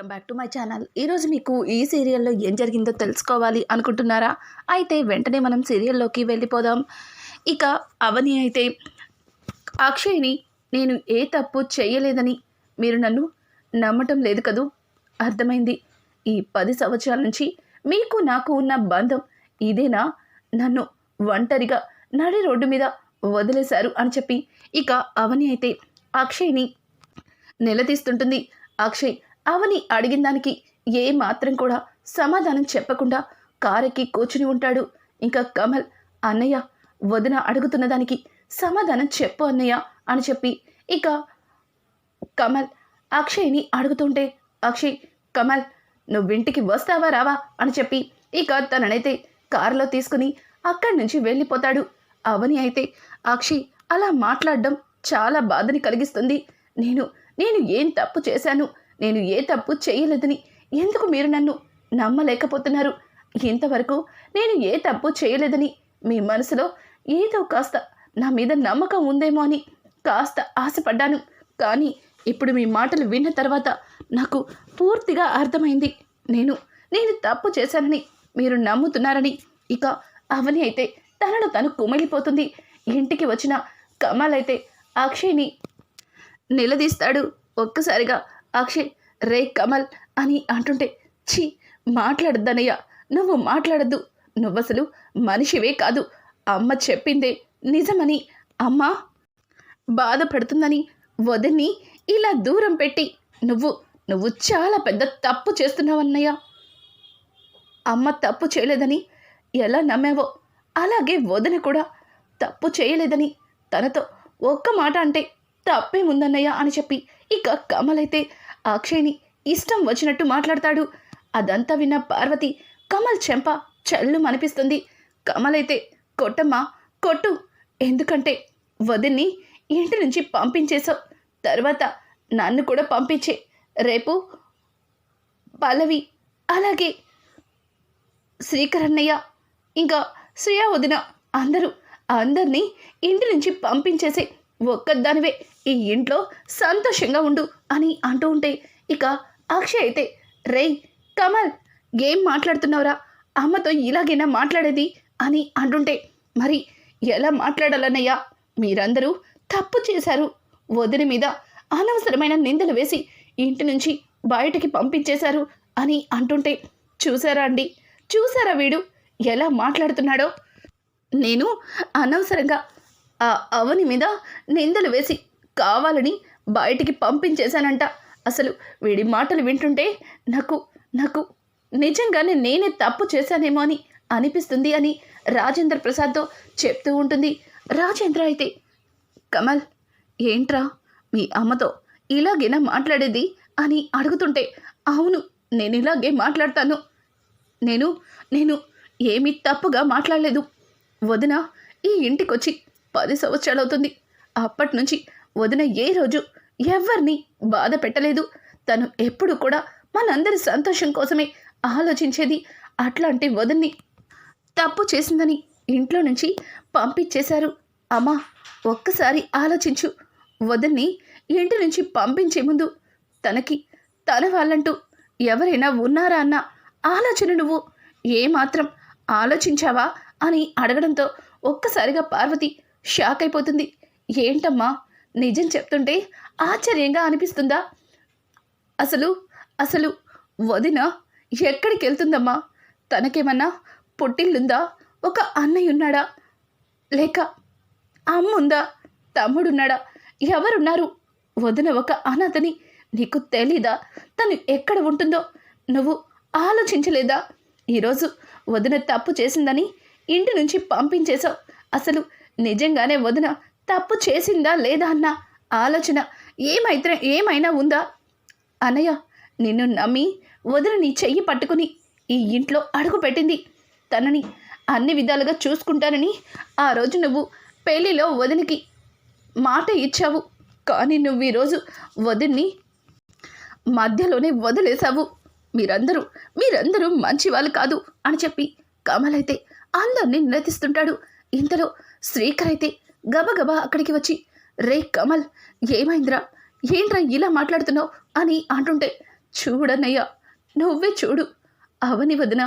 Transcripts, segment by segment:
Welcome back to my channel. ఈరోజు మీకు ఈ సీరియల్లో ఏం జరిగిందో తెలుసుకోవాలి అనుకుంటున్నారా? అయితే వెంటనే మనం సీరియల్లోకి వెళ్ళిపోదాం. ఇక అవని అయితే అక్షయ్ని నేను ఏ తప్పు చేయలేదని మీరు నన్ను నమ్మటం లేదు కదూ? అర్థమైంది. ఈ పది సంవత్సరాల నుంచి మీకు నాకు ఉన్న బంధం ఇదేనా? నన్ను ఒంటరిగా నడి రోడ్డు మీద వదిలేశారు అని చెప్పి. ఇక అవని అయితే అక్షయ్ని నిలదీస్తుంటుంది. అక్షయ్ అవని అడిగిన దానికి ఏ మాత్రం కూడా సమాధానం చెప్పకుండా కారెక్కి కూర్చుని ఉంటాడు. ఇంకా కమల్ అన్నయ్య వదిన అడుగుతున్న దానికి సమాధానం చెప్పు అన్నయ్య అని చెప్పి ఇక కమల్ అక్షయ్ని అడుగుతుంటే అక్షయ్ కమల్ నువ్వింటికి వస్తావా రావా? అని చెప్పి ఇక తననైతే కారులో తీసుకుని అక్కడి నుంచి వెళ్ళిపోతాడు. అవని అయితే అక్షయ్ అలా మాట్లాడడం చాలా బాధని కలిగిస్తుంది. నేను నేను ఏం తప్పు చేశాను? నేను ఏ తప్పు చేయలేదని ఎందుకు మీరు నన్ను నమ్మలేకపోతున్నారు? ఇంతవరకు నేను ఏ తప్పు చేయలేదని మీ మనసులో ఏదో కాస్త నా మీద నమ్మకం ఉందేమో అని కాస్త ఆశపడ్డాను. కానీ ఇప్పుడు మీ మాటలు విన్న తర్వాత నాకు పూర్తిగా అర్థమైంది. నేను నేను తప్పు చేశానని మీరు నమ్ముతున్నారని. ఇక అవని అయితే తనను తను కుమిలిపోతుంది. ఇంటికి వచ్చిన కమల్ అయితే అక్షయ్ని నిలదీస్తాడు. ఒక్కసారిగా అక్షయ్ రే కమల్ అని అంటుంటే ఛీ మాట్లాడద్దనయ్య నువ్వు మాట్లాడద్దు. నువ్వసలు మనిషివే కాదు. అమ్మ చెప్పిందే నిజమని. అమ్మ! బాధపడుతుందని వదిని ఇలా దూరం పెట్టి నువ్వు నువ్వు చాలా పెద్ద తప్పు చేస్తున్నావన్నయ్య. అమ్మ తప్పు చేయలేదని ఎలా నమ్మావో అలాగే వదిన కూడా తప్పు చేయలేదని తనతో ఒక్క మాట అంటే తప్పే తప్పేముందన్నయ్య అని చెప్పి ఇక కమలైతే అక్షయ్ని ఇష్టం వచ్చినట్టు మాట్లాడతాడు. అదంతా విన్న పార్వతి కమల్ చెంప చల్లు అనిపిస్తుంది కమలైతే కొట్టమ్మా కొట్టు. ఎందుకంటే వదిన్ని ఇంటి నుంచి పంపించేశావు. తర్వాత నన్ను కూడా పంపించే. రేపు పల్లవి అలాగే శ్రీకరణయ్య ఇంకా శ్రేయా వదిన అందరూ అందరినీ ఇంటి నుంచి పంపించేసే ఒక్కదానివే. ఈ ఇంట్లో సంతోషంగా ఉండు అని అంటూ ఉంటే ఇక అక్షయ్ అయితే రేయ్ కమల్ ఏం మాట్లాడుతున్నావురా? అమ్మతో ఇలాగైనా మాట్లాడేది? అని అంటుంటే మరి ఎలా మాట్లాడాలన్నయ్యా? మీరందరూ తప్పు చేశారు. వదిన మీద అనవసరమైన నిందలు వేసి ఇంటి నుంచి బయటకి పంపించేశారు అని అంటుంటే చూసారా అండి? చూసారా వీడు? ఎలా మాట్లాడుతున్నాడో? నేను అనవసరంగా ఆ అవని మీద నిందలు వేసి కావాలని బయటికి పంపించేశానంట. అసలు వీడి మాటలు వింటుంటే నాకు నాకు నిజంగానే నేనే తప్పు చేశానేమో అని అనిపిస్తుంది అని రాజేంద్ర ప్రసాద్తో చెప్తూ ఉంటుంది. రాజేంద్ర అయితే కమల్ ఏంట్రా మీ అమ్మతో ఇలాగేనా మాట్లాడేది? అని అడుగుతుంటే అవును నేను ఇలాగే మాట్లాడతాను. నేను నేను ఏమీ తప్పుగా మాట్లాడలేదు. వదిన ఈ ఇంటికొచ్చి పది సంవత్సరాలు అవుతుంది అప్పటి నుంచి వదిన ఏ రోజు ఎవరిని బాధ పెట్టలేదు. తను ఎప్పుడు కూడా మనందరి సంతోషం కోసమే ఆలోచించేది అట్లాంటి వదిన్ని. తప్పు చేసిందని ఇంట్లో నుంచి పంపించేశారు. అమ్మా ఒక్కసారి ఆలోచించు. వదిన్ని ఇంటి నుంచి పంపించే ముందు తనకి తన వాళ్ళంటూ ఎవరైనా ఉన్నారా అన్న ఆలోచన నువ్వు ఏమాత్రం ఆలోచించావా అని అడగడంతో ఒక్కసారిగా పార్వతి షాక్ అయిపోతుంది. ఏంటమ్మా? నిజం చెప్తుంటే ఆశ్చర్యంగా అనిపిస్తుందా? అసలు అసలు వదిన ఎక్కడికి వెళ్తుందమ్మా? తనకేమన్నా పుట్టిల్లుందా? ఒక అన్నయ్య ఉన్నాడా లేక అమ్ముందా? తమ్ముడున్నాడా? ఎవరున్నారు? వదిన ఒక అనాథని నీకు తెలీదా? తను ఎక్కడ ఉంటుందో నువ్వు ఆలోచించలేదా? ఈరోజు వదిన తప్పు చేసిందని ఇంటి నుంచి పంపించేశావు. అసలు నిజంగానే వదిన తప్పు చేసిందా లేదా అన్న ఆలోచన ఏమైతే ఏమైనా ఉందా? అన్నయ్య నిన్ను నమ్మి వదిన నీ చెయ్యి పట్టుకుని ఈ ఇంట్లో అడుగు పెట్టింది. తనని అన్ని విధాలుగా చూసుకుంటానని ఆ రోజు నువ్వు పెళ్ళిలో వదినకి మాట ఇచ్చావు. కానీ నువ్వు ఈరోజు వదిన్ని మధ్యలోనే వదిలేశావు. మీరందరూ మీరందరూ మంచి వాళ్ళు కాదు అని చెప్పి కమలైతే అందరినీ నిలదీస్తుంటాడు. ఇంతలో శ్రీకర్ అయితే గబగబా అక్కడికి వచ్చి రే కమల్ ఏమైందిరా? ఏంట్రా ఇలా మాట్లాడుతున్నావు? అని అంటుంటే చూడనయ్యా నువ్వే చూడు. అవని వదిన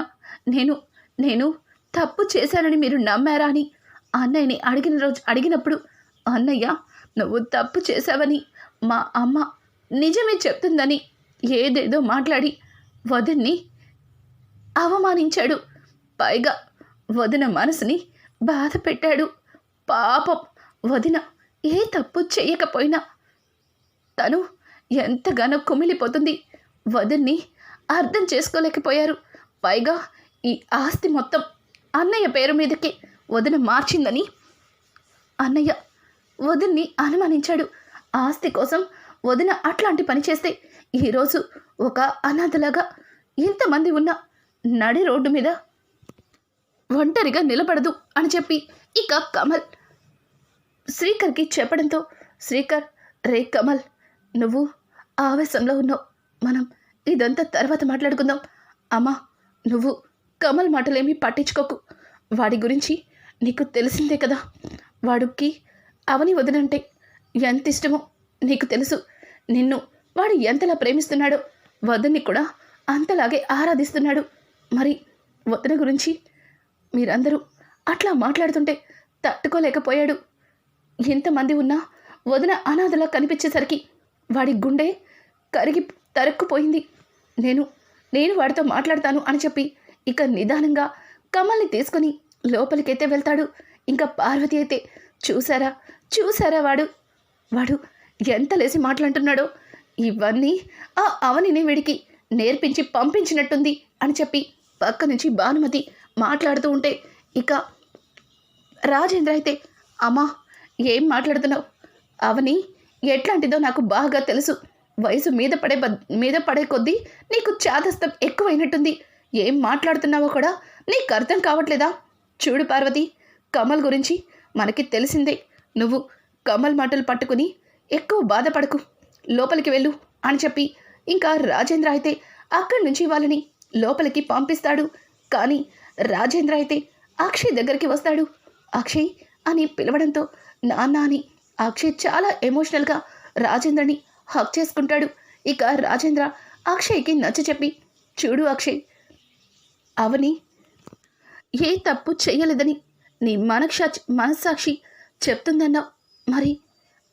నేను నేను తప్పు చేశానని మీరు నమ్మారా అని అన్నయ్యని అడిగిన రోజు అడిగినప్పుడు అన్నయ్య నువ్వు తప్పు చేశావని మా అమ్మ నిజమే చెప్తుందని ఏదేదో మాట్లాడి వదిన్ని అవమానించాడు. పైగా వదిన మనసుని బాధ పెట్టాడు పాపం వదిన ఏ తప్పు చేయకపోయినా తను ఎంతగానో కుమిలిపోతుంది. వదిన్ని అర్థం చేసుకోలేకపోయారు. పైగా ఈ ఆస్తి మొత్తం అన్నయ్య పేరు మీదకి వదిన మార్చిందని. అన్నయ్య వదిన్ని అనుమానించాడు. ఆస్తి కోసం వదిన అట్లాంటి పని చేస్తే ఈరోజు ఒక అనాథలాగా ఇంతమంది ఉన్న నడి రోడ్డు మీద ఒంటరిగా నిలబడదు అని చెప్పి ఇక కమల్ శ్రీకర్కి చెప్పడంతో శ్రీకర్ రే కమల్ నువ్వు ఆవేశంలో ఉన్నావు. మనం ఇదంతా తర్వాత మాట్లాడుకుందాం. అమ్మా నువ్వు కమల్ మాటలేమీ పట్టించుకోకు. వాడి గురించి నీకు తెలిసిందే కదా. వాడికి అవని వదినంటే ఎంత ఇష్టమో నీకు తెలుసు. నిన్ను వాడు ఎంతలా ప్రేమిస్తున్నాడో వదని కూడా అంతలాగే ఆరాధిస్తున్నాడు. మరి వదన గురించి మీరందరూ అట్లా మాట్లాడుతుంటే తట్టుకోలేకపోయాడు. ఎంతమంది ఉన్నా వదిన అనాథలా కనిపించేసరికి వాడి గుండె కరిగి తరుక్కుపోయింది. నేను నేను వాడితో మాట్లాడతాను అని చెప్పి ఇక నిదానంగా కమల్ని తీసుకొని లోపలికైతే వెళ్తాడు. ఇంకా పార్వతి అయితే చూసారా చూసారా వాడు? వాడు ఎంత లేసి మాట్లాడుతున్నాడో? ఇవన్నీ ఆ అవనిని వీడికి నేర్పించి పంపించినట్టుంది అని చెప్పి పక్క నుంచి భానుమతి మాట్లాడుతూ ఉంటే ఇక రాజేంద్ర అయితే అమ్మా ఏం మాట్లాడుతున్నావు? అవని ఎట్లాంటిదో నాకు బాగా తెలుసు. వయసు మీద పడే మీద పడే కొద్దీ నీకు చాదస్తం ఎక్కువైనట్టుంది. ఏం మాట్లాడుతున్నావో కూడా నీకు అర్థం కావట్లేదా? చూడు పార్వతి కమల్ గురించి మనకి తెలిసిందే. నువ్వు కమల్ మాటలు పట్టుకుని ఎక్కువ బాధపడకు. లోపలికి వెళ్ళు అని చెప్పి ఇంకా రాజేంద్ర అయితే అక్కడి నుంచి వాళ్ళని లోపలికి పంపిస్తాడు. కానీ రాజేంద్ర అయితే అక్షయ్ దగ్గరికి వస్తాడు. అక్షయ్ అని పిలవడంతో నాన్న అని అక్షయ్ చాలా ఎమోషనల్గా రాజేంద్రని హక్ చేసుకుంటాడు. ఇక రాజేంద్ర అక్షయ్కి నచ్చ చెప్పి చూడు అక్షయ్ అవని ఏ తప్పు చేయలేదని నీ మనక్షాచి మనస్సాక్షి చెప్తుందన్నావు. మరి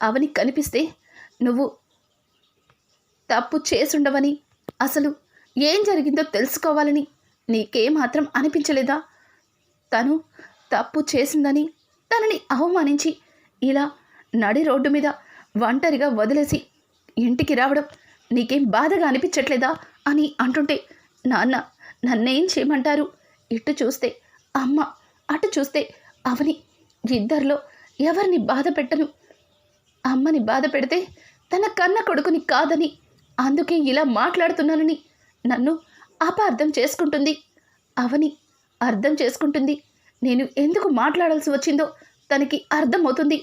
అవని కనిపిస్తే నువ్వు తప్పు చేసుండవని అసలు ఏం జరిగిందో తెలుసుకోవాలని నీకేమాత్రం అనిపించలేదా? తను తప్పు చేసిందని తనని అవమానించి ఇలా నడి రోడ్డు మీద ఒంటరిగా వదిలేసి ఇంటికి రావడం నీకేం బాధగా అనిపించట్లేదా అని అంటుంటే నాన్న నన్నేం చేయమంటారు? ఇటు చూస్తే అమ్మ అటు చూస్తే అవని. ఇద్దరిలో ఎవరిని బాధ పెట్టను? అమ్మని బాధ పెడితే తన కన్న కొడుకుని కాదని అందుకే ఇలా మాట్లాడుతున్నానని నన్ను అపార్థం చేసుకుంటుంది. అవని అర్థం చేసుకుంటుంది. నేను ఎందుకు మాట్లాడాల్సి వచ్చిందో తనకి అర్థమవుతుంది.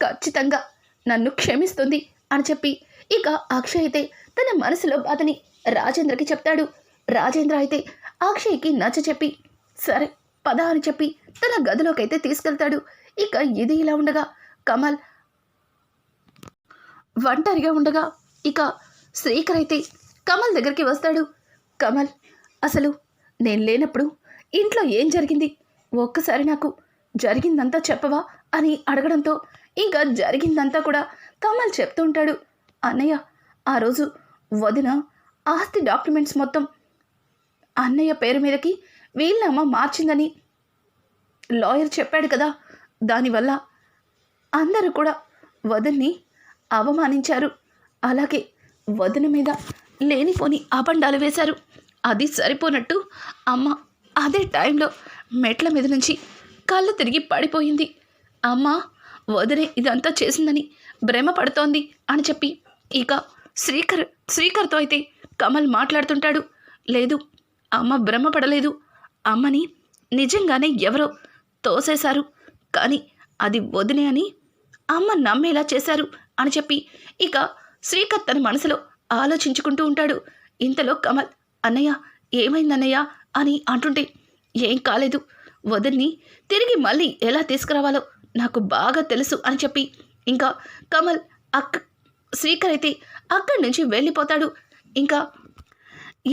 ఖచ్చితంగా నన్ను క్షమిస్తుంది అని చెప్పి ఇక అక్షయ్ అయితే తన మనసులో బాధని రాజేంద్రకి చెప్తాడు. రాజేంద్ర అయితే అక్షయ్కి నచ్చ చెప్పి సరే పద అని చెప్పి తన గదిలోకి అయితే తీసుకెళ్తాడు. ఇక ఇది ఇలా ఉండగా కమల్ ఒంటరిగా ఉండగా ఇక శ్రీకర్ అయితే కమల్ దగ్గరికి వస్తాడు. కమల్ అసలు నేను లేనప్పుడు ఇంట్లో ఏం జరిగింది? ఒక్కసారి నాకు జరిగిందంతా చెప్పవా? అని అడగడంతో ఇంకా జరిగిందంతా కూడా కమల్ చెప్తూ ఉంటాడు అన్నయ్య ఆ రోజు వదిన ఆస్తి డాక్యుమెంట్స్ మొత్తం అన్నయ్య పేరు మీదకి వీళ్ళమ్మ మార్చిందని లాయర్ చెప్పాడు కదా. దానివల్ల అందరూ కూడా వదిన్ని అవమానించారు. అలాగే వదిన మీద లేనిపోని అబండాలు వేశారు. అది సరిపోనట్టు అమ్మ అదే టైంలో మెట్ల మీద నుంచి కళ్ళు తిరిగి పడిపోయింది. అమ్మ వదిలే ఇదంతా చేసిందని భ్రమ పడుతోంది అని చెప్పి ఇక శ్రీకర్ శ్రీకర్తో అయితే కమల్ మాట్లాడుతుంటాడు. లేదు అమ్మ భ్రమ పడలేదు. అమ్మని నిజంగానే ఎవరో తోసేశారు. కానీ అది వదిలే అని అమ్మ నమ్మేలా చేశారు అని చెప్పి ఇక శ్రీకర్ తన మనసులో ఆలోచించుకుంటూ ఉంటాడు. ఇంతలో కమల్ అన్నయ్య ఏమైందన్నయ్య? అని అంటుంటే ఏం కాలేదు. వదిన్ని తిరిగి మళ్ళీ ఎలా తీసుకురావాలో నాకు బాగా తెలుసు అని చెప్పి ఇంకా కమల్ అక్క శ్రీకర్ అయితే అక్కడి నుంచి వెళ్ళిపోతాడు. ఇంకా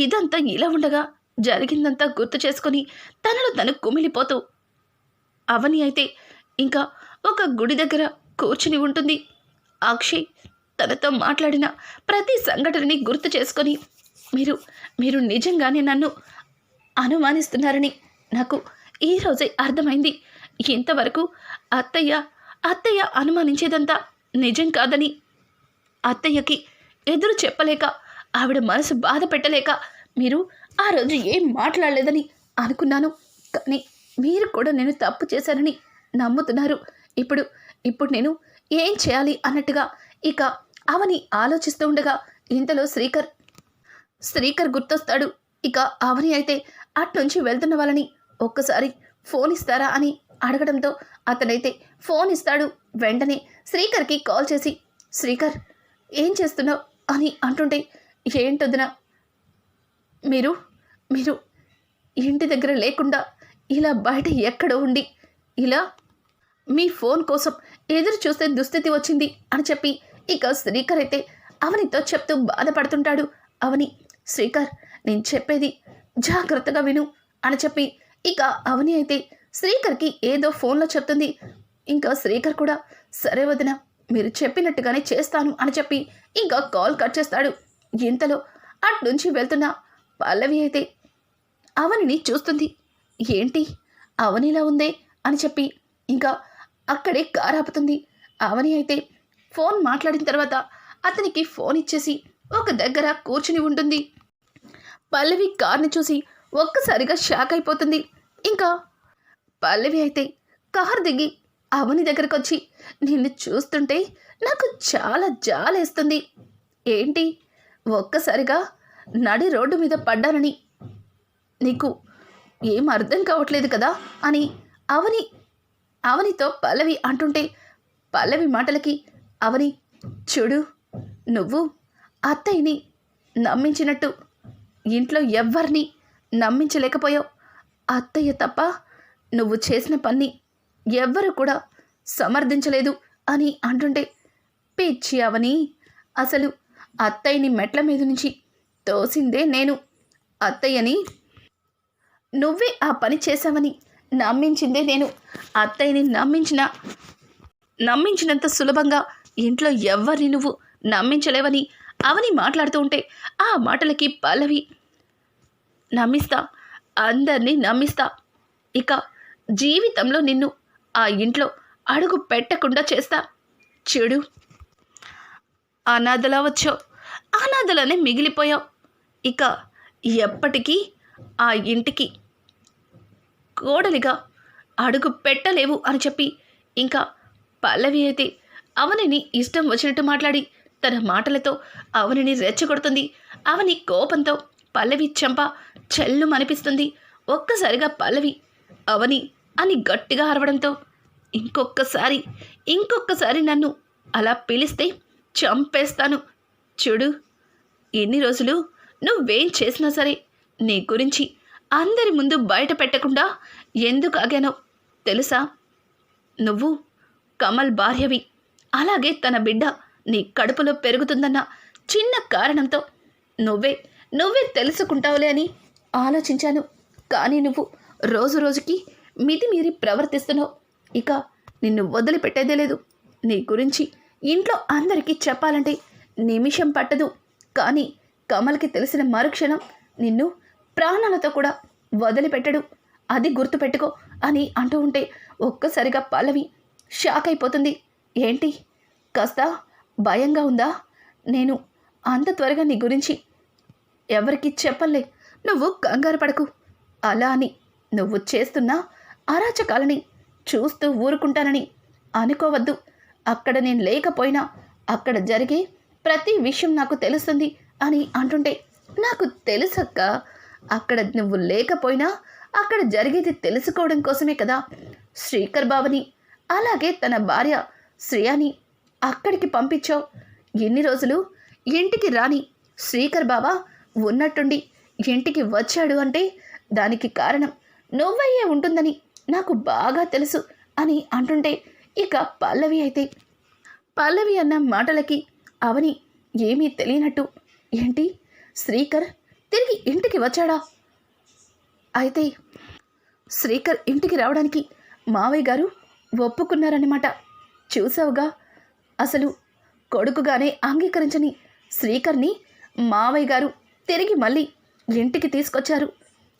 ఇదంతా ఇలా ఉండగా జరిగిందంతా గుర్తు చేసుకొని తనలో తను కుమిలిపోతూ అవని అయితే ఇంకా ఒక గుడి దగ్గర కూర్చుని ఉంటుంది. అక్షయ్ తనతో మాట్లాడిన ప్రతి సంఘటనని గుర్తు చేసుకొని మీరు మీరు నిజంగానే నన్ను అనుమానిస్తున్నారని నాకు ఈరోజే అర్థమైంది. ఇంతవరకు అత్తయ్య అత్తయ్య అనుమానించేదంతా నిజం కాదని అత్తయ్యకి ఎదురు చెప్పలేక ఆవిడ మనసు బాధ పెట్టలేక మీరు ఆ రోజు ఏం మాట్లాడలేదని అనుకున్నాను. కానీ మీరు కూడా నేను తప్పు చేశానని నమ్ముతున్నారు. ఇప్పుడు ఇప్పుడు నేను ఏం చేయాలి అన్నట్టుగా ఇక అవని ఆలోచిస్తూ ఉండగా ఇంతలో శ్రీకర్ శ్రీకర్ గుర్తొస్తాడు. ఇక అవని అయితే అట్నుంచి వెళ్తున్న వాళ్ళని ఒక్కసారి ఫోన్ ఇస్తారా అని అడగడంతో అతనైతే ఫోన్ ఇస్తాడు. వెంటనే శ్రీకర్కి కాల్ చేసి శ్రీకర్ ఏం చేస్తున్నావు? అని అంటుంటే ఏంటొద్దున? మీరు మీరు ఇంటి దగ్గర లేకుండా ఇలా బయట ఎక్కడో ఉండి ఇలా మీ ఫోన్ కోసం ఎదురు చూస్తే దుస్థితి వచ్చింది అని చెప్పి ఇక శ్రీకర్ అయితే అవనితో చెప్తూ బాధపడుతుంటాడు. అవని శ్రీకర్ నేను చెప్పేది జాగ్రత్తగా విను అని చెప్పి ఇక అవని అయితే శ్రీకర్కి ఏదో ఫోన్లో చెప్తుంది. ఇంకా శ్రీకర్ కూడా సరే వదిన మీరు చెప్పినట్టుగానే చేస్తాను అని చెప్పి ఇంకా కాల్ కట్ చేస్తాడు. ఇంతలో అటు నుంచి వెళ్తున్న పల్లవి అయితే అవనిని చూస్తుంది. ఏంటి? అవనిలా ఉందే? అని చెప్పి ఇంకా అక్కడే కారు ఆపుతుంది అవని అయితే ఫోన్ మాట్లాడిన తర్వాత అతనికి ఫోన్ ఇచ్చేసి ఒక దగ్గర కూర్చుని ఉంటుంది. పల్లవి కార్ని చూసి ఒక్కసారిగా షాక్ అయిపోతుంది. ఇంకా పల్లవి అయితే కార్ దిగి అవని దగ్గరకు వచ్చి నిన్ను చూస్తుంటే నాకు చాలా జాలేస్తుంది. ఏంటి? ఒక్కసారిగా నడి రోడ్డు మీద పడ్డానని నీకు ఏం అర్థం కావట్లేదు కదా? అని అవని అవనితో పల్లవి అంటుంటే పల్లవి మాటలకి అవని చూడు నువ్వు అత్తయ్యని నమ్మించినట్టు ఇంట్లో ఎవ్వరిని నమ్మించలేకపోయావు. అత్తయ్య తప్ప నువ్వు చేసిన పని ఎవ్వరు కూడా సమర్థించలేదు అని అంటుంటే పిచ్చి అవని. అసలు అత్తయ్యని మెట్ల మీద నుంచి తోసిందే నేను. అత్తయ్యని నువ్వే ఆ పని చేశావని నమ్మించిందే నేను. అత్తయ్యని నమ్మించిన నమ్మించినంత సులభంగా ఇంట్లో ఎవ్వరిని నువ్వు నమ్మించలేవని అవని మాట్లాడుతూ ఉంటే ఆ మాటలకి పల్లవి నమ్మిస్తా అందరినీ నమ్మిస్తా ఇక జీవితంలో నిన్ను ఆ ఇంట్లో అడుగు పెట్టకుండా చేస్తా. చెడు. అనాథలా వచ్చావు. అనాథలనే మిగిలిపోయావు. ఇక ఎప్పటికీ ఆ ఇంటికి కోడలిగా అడుగు పెట్టలేవు అని చెప్పి ఇంకా పల్లవి అయితే అవనిని ఇష్టం వచ్చినట్టు మాట్లాడి తన మాటలతో అవనిని రెచ్చగొడుతుంది. అవని కోపంతో పల్లవి చెంప చెల్లు మనిపిస్తుంది ఒక్కసారిగా పల్లవి అవని అని గట్టిగా అరవడంతో ఇంకొక్కసారి ఇంకొక్కసారి నన్ను అలా పిలిస్తే చంపేస్తాను. చూడు ఎన్ని రోజులు నువ్వేం చేసినా సరే నీ గురించి అందరి ముందు బయట పెట్టకుండా ఎందుకు ఆగానో తెలుసా? నువ్వు కమల్ భార్యవి. అలాగే తన బిడ్డ నీ కడుపులో పెరుగుతుందన్న చిన్న కారణంతో నువ్వే నువ్వే తెలుసుకుంటావులే అని ఆలోచించాను. కానీ నువ్వు రోజు రోజుకి మితిమీరి ప్రవర్తిస్తున్నావు. ఇక నిన్ను వదిలిపెట్టేదే లేదు. నీ గురించి ఇంట్లో అందరికీ చెప్పాలంటే నిమిషం పట్టదు. కానీ కమల్కి తెలిసిన మరుక్షణం నిన్ను ప్రాణాలతో కూడా వదిలిపెట్టడు. అది గుర్తుపెట్టుకో అని అంటూ ఉంటే ఒక్కసారిగా పల్లవి షాక్ అయిపోతుంది. ఏంటి? కాస్త భయంగా ఉందా? నేను అంత త్వరగా నీ గురించి ఎవరికి చెప్పలే. నువ్వు కంగారు పడకు. అలా అని నువ్వు చేస్తున్న అరాచకాలని చూస్తూ ఊరుకుంటానని అనుకోవద్దు. అక్కడ నేను లేకపోయినా అక్కడ జరిగే ప్రతి విషయం నాకు తెలుస్తుంది అని అంటుంటే నాకు తెలుసక్క. అక్కడ నువ్వు లేకపోయినా అక్కడ జరిగేది తెలుసుకోవడం కోసమే కదా. శ్రీకర్ బావని అలాగే తన భార్య శ్రేయాని అక్కడికి పంపించావు. ఎన్ని రోజులు ఇంటికి రాని శ్రీకర్ బాబా ఉన్నట్టుండి ఇంటికి వచ్చాడు అంటే దానికి కారణం నువ్వయ్యే ఉంటుందని నాకు బాగా తెలుసు అని అంటుంటే ఇక పల్లవి అయితే పల్లవి అన్న మాటలకి అవని ఏమీ తెలియనట్టు ఏంటి? శ్రీకర్ తిరిగి ఇంటికి వచ్చాడా? అయితే శ్రీకర్ ఇంటికి రావడానికి మావయ్య గారు ఒప్పుకున్నారన్నమాట. చూసావుగా? అసలు కొడుకుగానే అంగీకరించని శ్రీకర్ని మావయ్య గారు తిరిగి మళ్ళీ ఇంటికి తీసుకొచ్చారు.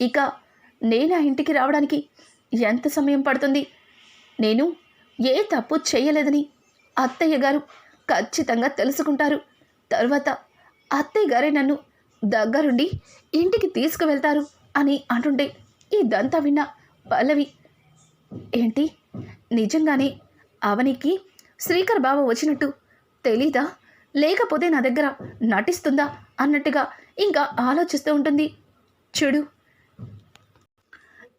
ఇక నేను ఆ ఇంటికి రావడానికి ఎంత సమయం పడుతుంది? నేను ఏ తప్పు చేయలేదని అత్తయ్య గారు ఖచ్చితంగా తెలుసుకుంటారు. తర్వాత అత్తయ్య గారే నన్ను దగ్గరుండి ఇంటికి తీసుకువెళ్తారు అని అంటుండే ఇదంతా విన్న పల్లవి ఏంటి? నిజంగానే అవనికి శ్రీకర్ బావ వచ్చినట్టు తెలీదా? లేకపోతే నా దగ్గర నటిస్తుందా? అన్నట్టుగా ఇంకా ఆలోచిస్తూ ఉంటుంది. చూడు.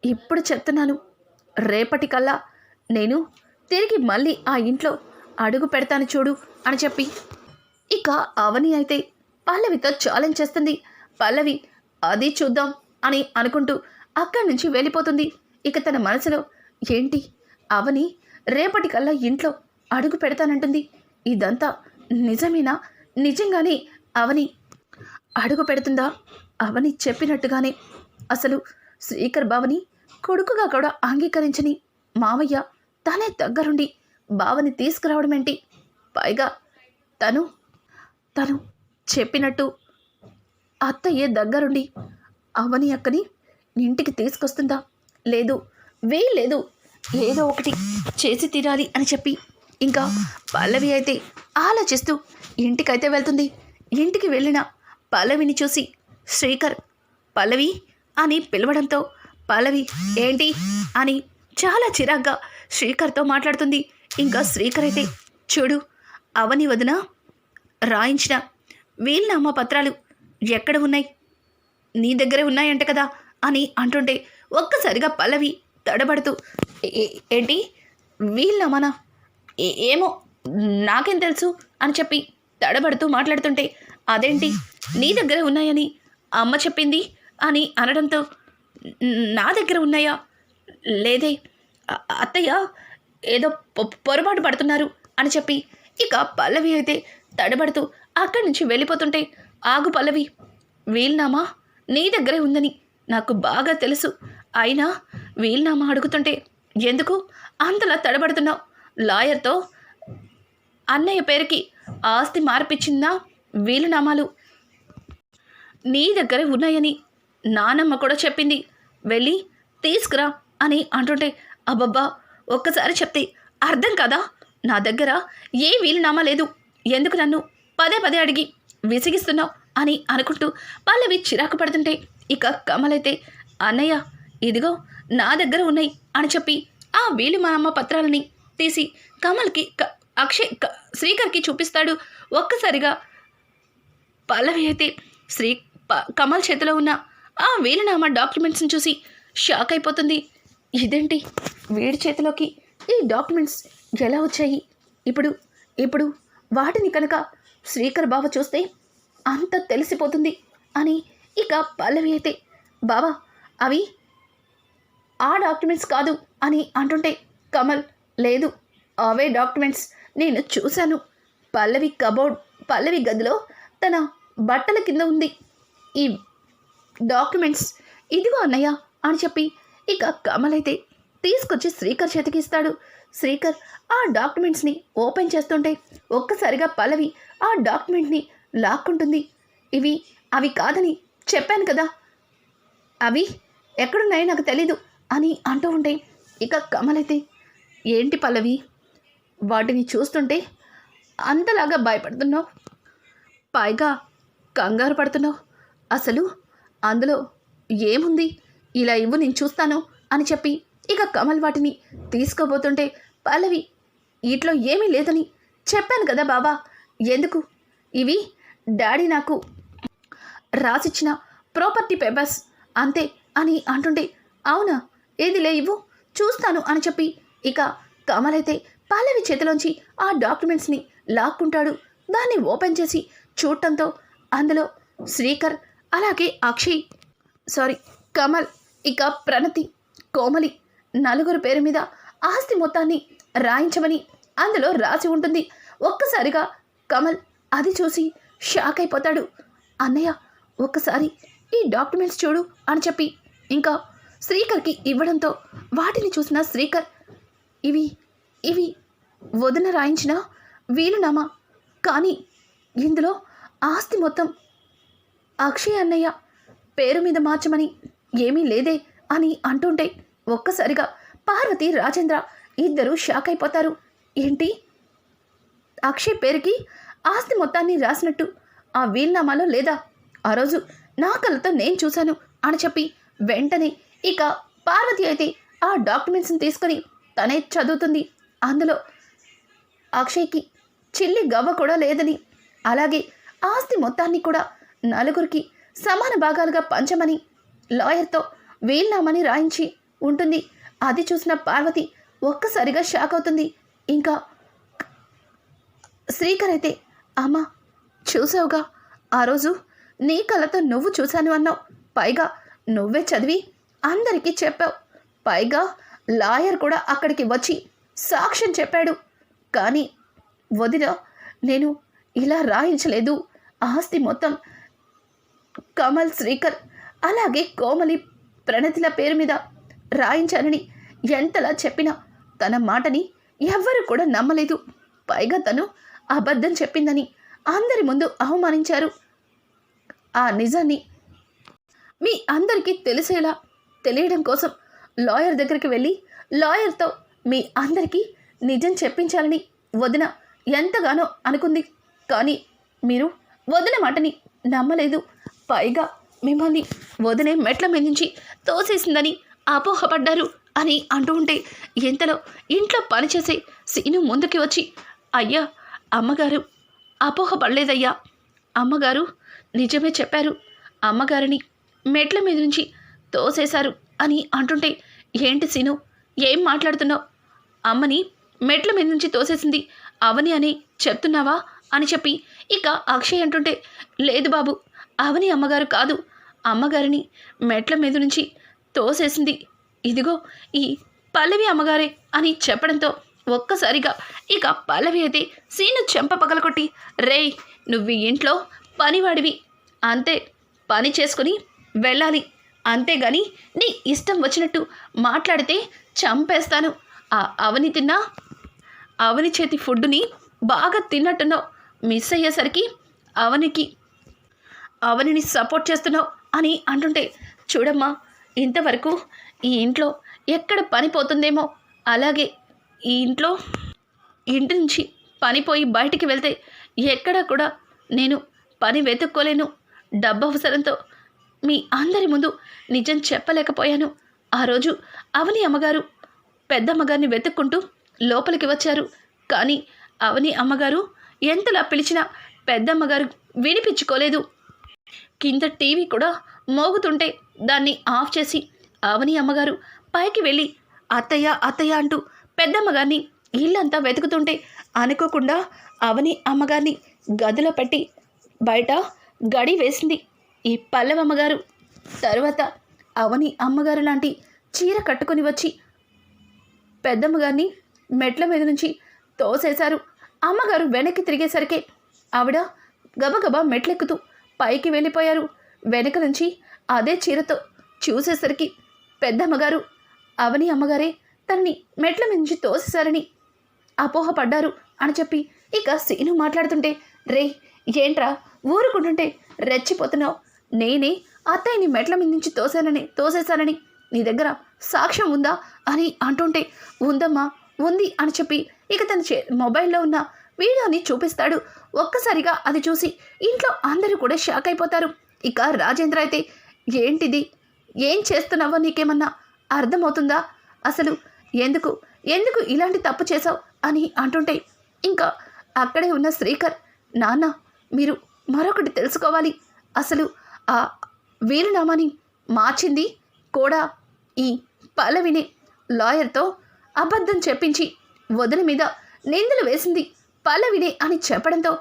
ఇప్పుడు చెప్తున్నాను. రేపటికల్లా నేను తిరిగి మళ్ళీ ఆ ఇంట్లో అడుగు పెడతాను చూడు అని చెప్పి. ఇక అవని అయితే పల్లవితో ఛాలెంజ్ చేస్తుంది. పల్లవి అది చూద్దాం అని అనుకుంటూ అక్కడి నుంచి వెళ్ళిపోతుంది. ఇక తన మనసులో ఏంటి? అవని రేపటికల్లా ఇంట్లో అడుగు పెడతానంటుంది. ఇదంతా నిజమేనా? నిజంగానే అవని అడుగు పెడుతుందా? అవని చెప్పినట్టుగానే అసలు శ్రీకర్ బావని కొడుకుగా కూడా అంగీకరించని మావయ్య తనే దగ్గరుండి బావని తీసుకురావడమేంటి? పైగా తను తను చెప్పినట్టు అత్తయ్య దగ్గరుండి అవని అక్కని ఇంటికి తీసుకొస్తుందా? లేదు వే లేదు ఏదో ఒకటి చేసి తీరాలి అని చెప్పి ఇంకా పల్లవి అయితే ఆలోచిస్తూ ఇంటికైతే వెళ్తుంది. ఇంటికి వెళ్ళిన పల్లవిని చూసి శ్రీకర్ పల్లవి? అని పిలవడంతో పల్లవి ఏంటి? అని చాలా చిరాగ్గా శ్రీకర్తో మాట్లాడుతుంది. ఇంకా శ్రీకర్ అయితే చూడు అవని వదిన రాయించిన వీళ్ళమ్మ పత్రాలు ఎక్కడ ఉన్నాయి? నీ దగ్గరే ఉన్నాయంట కదా? అని అంటుంటే ఒక్కసారిగా పల్లవి తడబడుతూ ఏంటి? వీళ్ళమనా ఏమో నాకేం తెలుసు? అని చెప్పి తడబడుతూ మాట్లాడుతుంటే అదేంటి? నీ దగ్గర ఉన్నాయని అమ్మ చెప్పింది అని అనడంతో నా దగ్గర ఉన్నాయా? లేదే అత్తయ్య ఏదో పొ- పొరపాటు పడుతున్నారు అని చెప్పి ఇక పల్లవి అయితే తడబడుతూ అక్కడి నుంచి వెళ్ళిపోతుంటే ఆగు పల్లవి వీల్నామా నీ దగ్గరే ఉందని నాకు బాగా తెలుసు. అయినా వీల్నామా అడుగుతుంటే ఎందుకు అంతలా తడబడుతున్నావు? లాయర్తో అన్నయ్య పేరుకి ఆస్తి మార్పిచ్చిందా? వీలునామాలు. నీ దగ్గరే ఉన్నాయని నానమ్మ కూడా చెప్పింది. వెళ్ళి తీసుకురా అని అంటుంటే అబ్బబ్బా ఒక్కసారి చెప్తే అర్థం కదా? నా దగ్గర ఏ వీలునామా లేదు. ఎందుకు నన్ను పదే పదే అడిగి విసిగిస్తున్నావు అని అనుకుంటూ పల్లవి చిరాకు పడుతుంటే ఇక కమలైతే అన్నయ్య ఇదిగో నా దగ్గర ఉన్నాయి అని చెప్పి ఆ వీలు మా అమ్మ పత్రాలని తీసి కమల్కి క- అక్షయ్ క- శ్రీకర్కి చూపిస్తాడు. ఒక్కసారిగా పల్లవి అయితే శ్రీ ప- కమల్ చేతిలో ఉన్న ఆ వీలునామా డాక్యుమెంట్స్ని చూసి షాక్ అయిపోతుంది. ఇదేంటి? వీడి చేతిలోకి ఈ డాక్యుమెంట్స్ ఎలా వచ్చాయి? ఇప్పుడు ఇప్పుడు వాటిని కనుక శ్రీకర్ బావ చూస్తే అంత తెలిసిపోతుంది అని ఇక పల్లవి అయితే బావా అవి ఆ డాక్యుమెంట్స్ కాదు అని అంటుంటే కమల్ లేదు అవే డాక్యుమెంట్స్ నేను చూశాను. పల్లవి కబోర్డ్ పల్లవి గదిలో తన బట్టల కింద ఉంది. ఈ డాక్యుమెంట్స్ ఇదిగో అన్నయ్య అని చెప్పి ఇక కమల్ అయితే తీసుకొచ్చి శ్రీకర్ చేతికి ఇస్తాడు. శ్రీకర్ ఆ డాక్యుమెంట్స్ని ఓపెన్ చేస్తుంటే ఒక్కసారిగా పల్లవి ఆ డాక్యుమెంట్ని లాక్కుంటుంది. ఇవి అవి కాదని చెప్పాను కదా. అవి ఎక్కడున్నాయో నాకు తెలీదు అని అంటూ ఉంటే ఇక కమల్ అయితే ఏంటి పల్లవి? వాటిని చూస్తుంటే అంతలాగా భయపడుతున్నావు? పైగా కంగారు పడుతున్నావు? అసలు అందులో ఏముంది? ఇలా ఇవ్వు నేను చూస్తాను అని చెప్పి ఇక కమల్ వాటిని తీసుకోబోతుంటే పల్లవి వీటిలో ఏమీ లేదని చెప్పాను కదా బాబా ఎందుకు? ఇవి డాడీ నాకు రాసిచ్చిన ప్రాపర్టీ పేపర్స్ అంతే అని అంటుంటే అవునా? ఏదిలే ఇవ్వు చూస్తాను అని చెప్పి ఇక కమల్ అయితే పల్లవి చేతిలోంచి ఆ డాక్యుమెంట్స్ని లాక్కుంటాడు. దాన్ని ఓపెన్ చేసి చూడటంతో అందులో శ్రీకర్ అలాగే అక్షయ్ సారీ కమల్ ఇక ప్రణతి కోమలి నలుగురు పేరు మీద ఆస్తి మొత్తాన్ని రాయించమని అందులో రాసి ఉంటుంది. ఒక్కసారిగా కమల్ అది చూసి షాక్ అయిపోతాడు. అన్నయ్య ఒక్కసారి ఈ డాక్యుమెంట్స్ చూడు అని చెప్పి ఇంకా శ్రీకర్కి ఇవ్వడంతో వాటిని చూసిన శ్రీకర్ ఇవి ఇవి వదిన రాయించిన వీలునామా? కానీ ఇందులో ఆస్తి మొత్తం అక్షయ్ అన్నయ్య పేరు మీద మార్చమని ఏమీ లేదే అని అంటుంటే ఒక్కసారిగా పార్వతి రాజేంద్ర ఇద్దరూ షాక్ అయిపోతారు. ఏంటి? అక్షయ్ పేరుకి ఆస్తి మొత్తాన్ని రాసినట్టు ఆ వీల్నామాలో లేదా? ఆ రోజు నా కళ్ళతో నేను చూశాను అని చెప్పి వెంటనే ఇక పార్వతి అయితే ఆ డాక్యుమెంట్స్ని తీసుకొని తనే చదువుతుంది. అందులో అక్షయ్కి చిల్లి గవ్వ కూడా లేదని అలాగే ఆస్తి మొత్తాన్ని కూడా నలుగురికి సమాన భాగాలుగా పంచమని లాయర్తో వీల్నామని రాయించి ఉంటుంది. అది చూసిన పార్వతి ఒక్కసారిగా షాక్ అవుతుంది. ఇంకా శ్రీకర్ అయితే అమ్మా చూసావుగా? ఆ రోజు నీ కళ్ళతో నువ్వు చూశాను అన్నావు. పైగా నువ్వే చదివి అందరికీ చెప్పావు. పైగా లాయర్ కూడా అక్కడికి వచ్చి సాక్ష్యం చెప్పాడు. కానీ వదిన నేను ఇలా రాయించలేదు. ఆస్తి మొత్తం కమల్ శ్రీకర్ అలాగే కోమలి ప్రణతిల పేరు మీద రాయించానని ఎంతలా చెప్పినా తన మాటని ఎవ్వరు కూడా నమ్మలేదు. పైగా తను అబద్ధం చెప్పిందని అందరి ముందు అవమానించారు. ఆ నిజాన్ని మీ అందరికీ తెలిసేలా తెలియడం కోసం లాయర్ దగ్గరికి వెళ్ళి లాయర్తో మీ అందరికీ నిజం చెప్పించాలని వదిన ఎంతగానో అనుకుంది. కానీ మీరు వదిన మాటని నమ్మలేదు. పైగా మిమ్మల్ని వదిలే మెట్ల మీద నుంచి తోసేసిందని అపోహపడ్డారు అని అంటూ ఉంటే ఎంతలో ఇంట్లో పనిచేసే సీను ముందుకి వచ్చి అయ్యా అమ్మగారు అపోహపడలేదయ్యా. అమ్మగారు నిజమే చెప్పారు. అమ్మగారిని మెట్ల మీద నుంచి తోసేశారు అని అంటుంటే ఏంటి సీను ఏం మాట్లాడుతున్నావు? అమ్మని మెట్ల మీద నుంచి తోసేసింది అవని అని చెప్తున్నావా? అని చెప్పి ఇక అక్షయ్ అంటుంటే లేదు బాబు అవని అమ్మగారు కాదు. అమ్మగారిని మెట్ల మీద నుంచి తోసేసింది. ఇదిగో ఈ పల్లవి అమ్మగారే అని చెప్పడంతో ఒక్కసారిగా ఇక పల్లవి అయితే సీను చెంప పగలకొట్టి రేయ్ నువ్వు ఇంట్లో పనివాడివి. అంతే పని చేసుకుని వెళ్ళాలి. అంతేగాని నీ ఇష్టం వచ్చినట్టు మాట్లాడితే చంపేస్తాను. ఆ అవని తిన్నా అవని చేతి ఫుడ్ని బాగా తిన్నట్టున్నావు. మిస్ అయ్యేసరికి అవనికి అవనిని సపోర్ట్ చేస్తున్నావు అని అంటుంటే చూడమ్మా ఇంతవరకు ఈ ఇంట్లో ఎక్కడ పని పోతుందేమో. అలాగే ఈ ఇంట్లో ఇంటి నుంచి పనిపోయి బయటికి వెళ్తే ఎక్కడా కూడా నేను పని వెతుక్కోలేను. డబ్బు అవసరంతో మీ అందరి ముందు నిజం చెప్పలేకపోయాను. ఆ రోజు అవని అమ్మగారు పెద్దమ్మగారిని వెతుక్కుంటూ లోపలికి వచ్చారు. కానీ అవని అమ్మగారు ఎంతలా పిలిచినా పెద్దమ్మగారు వినిపించుకోలేదు. కింద టీవీ కూడా మోగుతుంటే దాన్ని ఆఫ్ చేసి అవని అమ్మగారు పైకి వెళ్ళి అత్తయ్య అత్తయ్య అంటూ పెద్దమ్మగారిని ఇల్లంతా వెతుకుతుంటే అనుకోకుండా అవని అమ్మగారిని గదిలో పెట్టి బయట గడి వేసింది. ఈ పల్లవమ్మగారు తర్వాత అవని అమ్మగారు లాంటి చీర కట్టుకొని వచ్చి పెద్దమ్మగారిని మెట్ల మీద నుంచి తోసేశారు. అమ్మగారు వెనక్కి తిరిగేసరికి ఆవిడ గబగబా మెట్లెక్కుతూ పైకి వెళ్ళిపోయారు. వెనక నుంచి అదే చీరతో చూసేసరికి పెద్దమ్మగారు అవని అమ్మగారే తనని మెట్ల మీద నుంచి తోసేశారని అపోహపడ్డారు అని చెప్పి ఇక సీను మాట్లాడుతుంటే రే ఏంట్రా ఊరుకుంటుంటే రెచ్చిపోతున్నావు? నేనే అత్తయ్యని మెట్ల మీద నుంచి తోసానని తోసేశానని నీ దగ్గర సాక్ష్యం ఉందా అని అంటుంటే ఉందమ్మా ఉంది అని చెప్పి ఇక తన చే మొబైల్లో ఉన్న వీడియోని చూపిస్తాడు. ఒక్కసారిగా అది చూసి ఇంట్లో అందరూ కూడా షాక్ అయిపోతారు. ఇక రాజేంద్ర అయితే ఏంటిది? ఏం చేస్తున్నావో నీకేమన్నా అర్థమవుతుందా? అసలు ఎందుకు ఎందుకు ఇలాంటి తప్పు చేసావు అని అంటుంటే ఇంకా అక్కడే ఉన్న శ్రీకర్ నాన్న మీరు మరొకటి తెలుసుకోవాలి. అసలు ఆ వీలునామాని మార్చింది కూడా ఈ పల్లవిని లాయర్తో అబద్ధం చెప్పించి వదిన మీద నిందలు వేసింది పల్లవినే అని చెప్పడంతో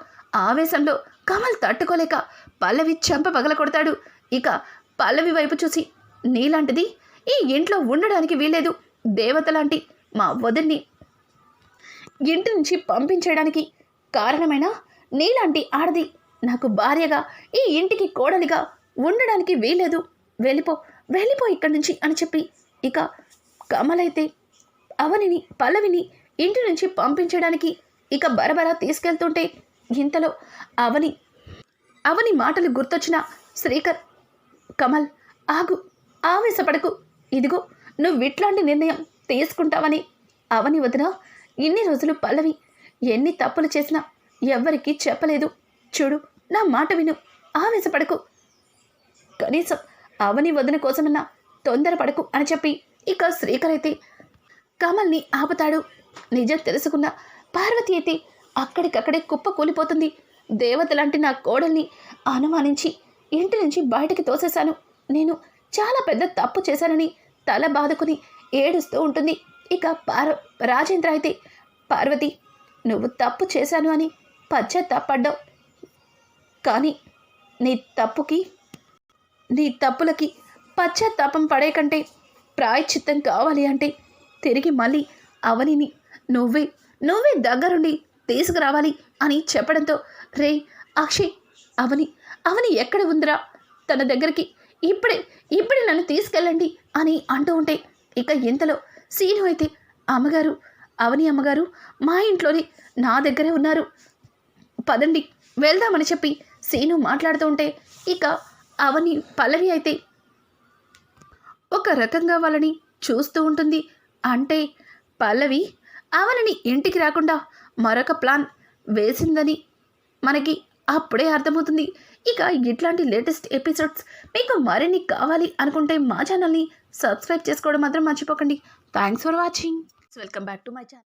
ఆవేశంలో కమల్ తట్టుకోలేక పల్లవి చెంప పగల కొడతాడు ఇక పల్లవి వైపు చూసి నీలాంటిది ఈ ఇంట్లో ఉండడానికి వీలేదు దేవత లాంటి మా వదిన్ని ఇంటి నుంచి పంపించడానికి కారణమైన నీలాంటి ఆడది నాకు భార్యగా ఈ ఇంటికి కోడలిగా ఉండడానికి వీలేదు వెళ్ళిపో వెళ్ళిపో ఇక్కడి నుంచి అని చెప్పి ఇక కమలైతే అవనిని పల్లవిని ఇంటి నుంచి పంపించడానికి ఇక బరబరా తీసుకెళ్తుంటే ఇంతలో అవని అవని మాటలు గుర్తొచ్చిన శ్రీకర్ కమల్ ఆగు ఆవేశపడకు. ఇదిగో నువ్వు ఇట్లాంటి నిర్ణయం తీసుకుంటావని అవని వదిన ఇన్ని రోజులు పల్లవి ఎన్ని తప్పులు చేసినా ఎవ్వరికీ చెప్పలేదు. చూడు నా మాట విను ఆవేశపడకు. కనీసం అవని వదిన కోసమన్నా తొందరపడకు అని చెప్పి ఇక శ్రీకర్ అయితే కమల్ని ఆపుతాడు. నిజం తెలుసుకున్న పార్వతి అయితే అక్కడికక్కడే కుప్ప కూలిపోతుంది. దేవత లాంటి నా కోడల్ని అనుమానించి ఇంటి నుంచి బయటికి తోసేశాను. నేను చాలా పెద్ద తప్పు చేశానని తల బాదుకుని ఏడుస్తూ ఉంటుంది. ఇక పార్వ రాజేంద్ర అయితే పార్వతి నువ్వు తప్పు చేశాను అని పశ్చాత్తాపడ్డావు. కానీ నీ తప్పుకి నీ తప్పులకి పశ్చాత్తాపం పడే కంటే ప్రాయశ్చిత్తం కావాలి అంటే తిరిగి మళ్ళీ అవనిని నువ్వే నువ్వే దగ్గరుండి తీసుకురావాలి అని చెప్పడంతో రే అక్షయ్ అవని అవని ఎక్కడ ఉందిరా? తన దగ్గరికి ఇప్పుడే ఇప్పుడే నన్ను తీసుకెళ్ళండి అని అంటూ ఉంటే ఇక ఇంతలో సీను అయితే అమ్మగారు అవని అమ్మగారు మా ఇంట్లోనే నా దగ్గరే ఉన్నారు. పదండి వెళ్దామని చెప్పి సీను మాట్లాడుతూ ఉంటే ఇక అవని పల్లవి అయితే ఒక రకంగా వాళ్ళని చూస్తూ ఉంటుంది. అంటే పల్లవి అవనిని ఇంటికి రాకుండా మరొక ప్లాన్ వేసిందని మనకి అప్పుడే అర్థమవుతుంది. ఇక ఇట్లాంటి లేటెస్ట్ ఎపిసోడ్స్ మీకు మరిన్ని కావాలి అనుకుంటే మా ఛానల్ని సబ్స్క్రైబ్ చేసుకోవడం మాత్రం మర్చిపోకండి. Thanks for watching welcome back to my channel